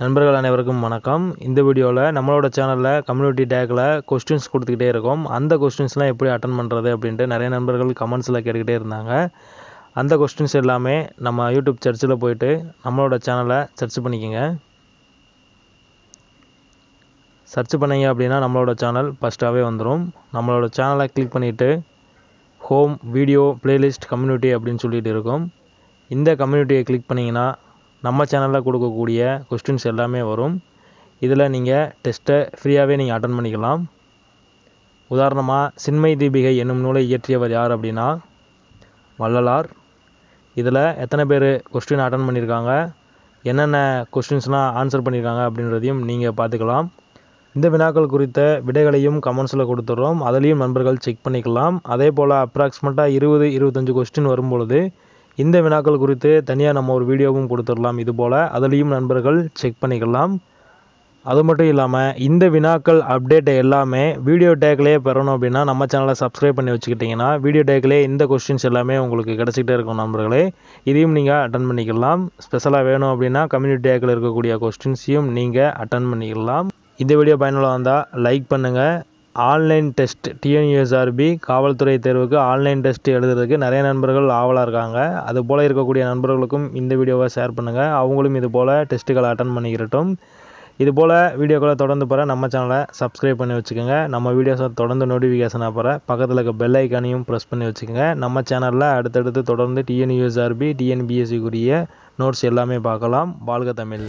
நண்பர்கள் அனைவருக்கும் வணக்கம். இந்த வீடியோவில் நம்மளோட சேனலில் கம்யூனிட்டி டேக்கில் கொஸ்டின்ஸ் கொடுத்துக்கிட்டே இருக்கோம். அந்த கொஸ்டின்ஸ்லாம் எப்படி அட்டன் பண்ணுறது அப்படின்ட்டு நிறைய நண்பர்கள் கமெண்ட்ஸில் கேட்டுக்கிட்டே இருந்தாங்க. அந்த கொஸ்டின்ஸ் எல்லாமே நம்ம யூடியூப் சர்ச்சில் போயிட்டு நம்மளோட சேனலை சர்ச் பண்ணிக்கோங்க. சர்ச் பண்ணிங்க அப்படின்னா நம்மளோட சேனல் ஃபஸ்ட்டாகவே வந்துடும் நம்மளோட சேனலை கிளிக் பண்ணிவிட்டு ஹோம் வீடியோ பிளேலிஸ்ட் கம்யூனிட்டி அப்படின்னு சொல்லிட்டு இருக்கும். இந்த கம்யூனிட்டியை கிளிக் பண்ணிங்கன்னா நம்ம சேனலில் கொடுக்கக்கூடிய கொஸ்டின்ஸ் எல்லாமே வரும். இதில் நீங்கள் டெஸ்ட்டை ஃப்ரீயாகவே நீங்கள் அட்டன் பண்ணிக்கலாம். உதாரணமாக சின்மை தீபிகை என்னும் நூலை இயற்றியவர் யார் அப்படின்னா வள்ளலார். இதில் எத்தனை பேர் கொஸ்டின் அட்டன் பண்ணியிருக்காங்க என்னென்ன கொஸ்டின்ஸ்லாம் ஆன்சர் பண்ணியிருக்காங்க அப்படின்றதையும் நீங்கள் பார்த்துக்கலாம். இந்த வினாக்கள் குறித்த விடைகளையும் கமெண்ட்ஸில் கொடுத்துட்றோம். அதுலேயும் நண்பர்கள் செக் பண்ணிக்கலாம். அதே போல் அப்ராக்சிமேட்டாக இருபது இருபத்தஞ்சு கொஸ்டின் வரும்பொழுது இந்த வினாக்கள் குறித்து தனியாக நம்ம ஒரு வீடியோவும் கொடுத்துடலாம் இது போல். அதுலேயும் நண்பர்கள் செக் பண்ணிக்கலாம். அது மட்டும் இல்லாமல் இந்த வினாக்கள் அப்டேட்டை எல்லாமே வீடியோ டேக்லேயே பெறணும் அப்படின்னா நம்ம சேனலை சப்ஸ்கிரைப் பண்ணி வச்சுக்கிட்டிங்கன்னா வீடியோ டேக்லேயே இந்த கொஸ்டின்ஸ் எல்லாமே உங்களுக்கு கிடச்சிக்கிட்டே இருக்கும் நண்பர்களே. இதையும் நீங்கள் அட்டன் பண்ணிக்கலாம். ஸ்பெஷலாக வேணும் அப்படின்னா கம்யூனிட்டி டேக்கில் இருக்கக்கூடிய கொஸ்டின்ஸையும் நீங்கள் அட்டன் பண்ணிக்கலாம். இந்த வீடியோ பயனுள்ள வந்தால் லைக் பண்ணுங்கள் ஆன்லைன் டெஸ்ட் டிஎன்யூஎஸ்ஆர்பி காவல்துறை தேர்வுக்கு ஆன்லைன் டெஸ்ட் எழுதுறதுக்கு நிறைய நண்பர்கள் ஆவலாக இருக்காங்க. அது போல் இருக்கக்கூடிய நண்பர்களுக்கும் இந்த வீடியோவை ஷேர் பண்ணுங்கள் அவங்களும் இது போல் டெஸ்ட்டுகளை அட்டன் பண்ணிக்கிறட்டும் இது போல் வீடியோக்களை தொடர்ந்து பெற நம்ம சேனலை சப்ஸ்கிரைப் பண்ணி வச்சுக்கோங்க. நம்ம வீடியோஸை தொடர்ந்து நோட்டிஃபிகேஷனாக பெற பக்கத்தில் இருக்க பெல் ஐக்கானையும் ப்ரெஸ் பண்ணி வச்சுக்கோங்க. நம்ம சேனலில் அடுத்தடுத்து தொடர்ந்து டிஎன்யூஎஸ்ஆர்பி டிஎன்பிஎஸ்சிக்குரிய நோட்ஸ் எல்லாமே பார்க்கலாம். வாழ்க தமிழ்.